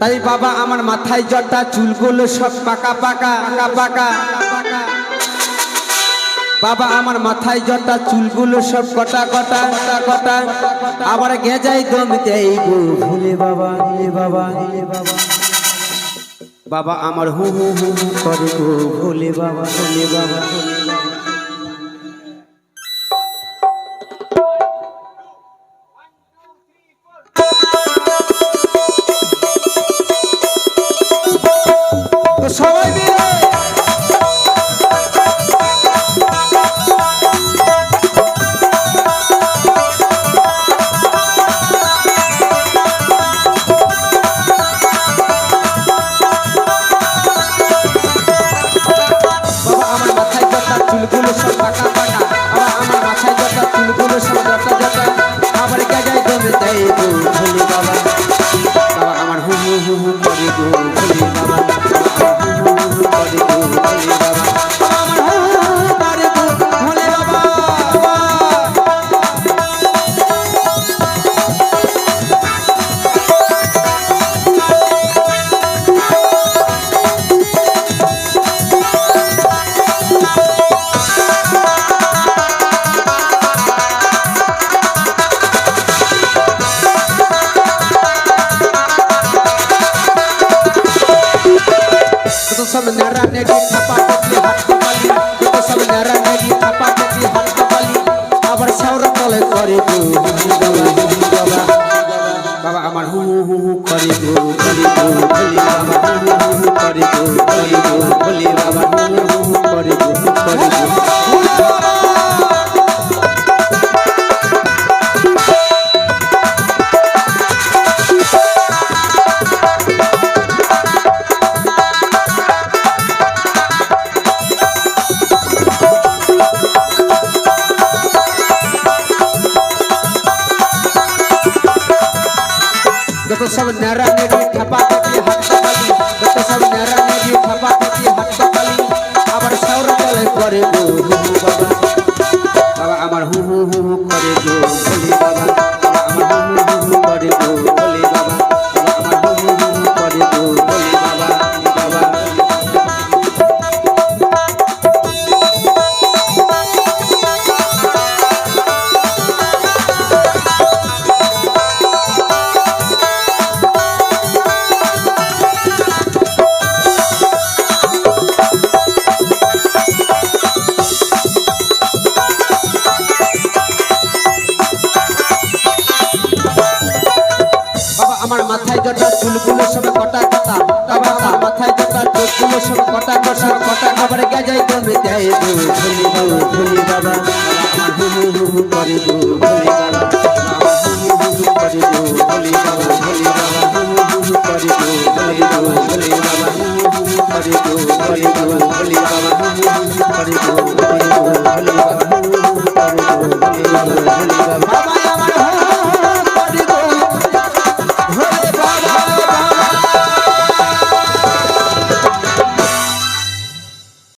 তাই বাবা, আমার মাথায় জটা, চুলগুলো সব পাকা পাকা পাকা পাকা। বাবা, আমার মাথায় জটা, চুলগুলো সব কটা কটা কটা কটা। আবার গেজাই দম দেই ভুলে বাবা হে বাবা হে বাবা। বাবা, আমার হু হু হু করে ভোলে বাবা, ভুলে বাবা, ভুলে sujo no নেগি থাপা টপি হাত কপালি যত সব নারা নেগি থাপা টপি হাত কপালি। আবার সাউরা তলে করে গো, বাবা বাবা আমার হু হু হু হু, করে গো করে গো ভোলে আমার হু হু হু, করে গো করে গো ভোলে नरंग ठपा বাবা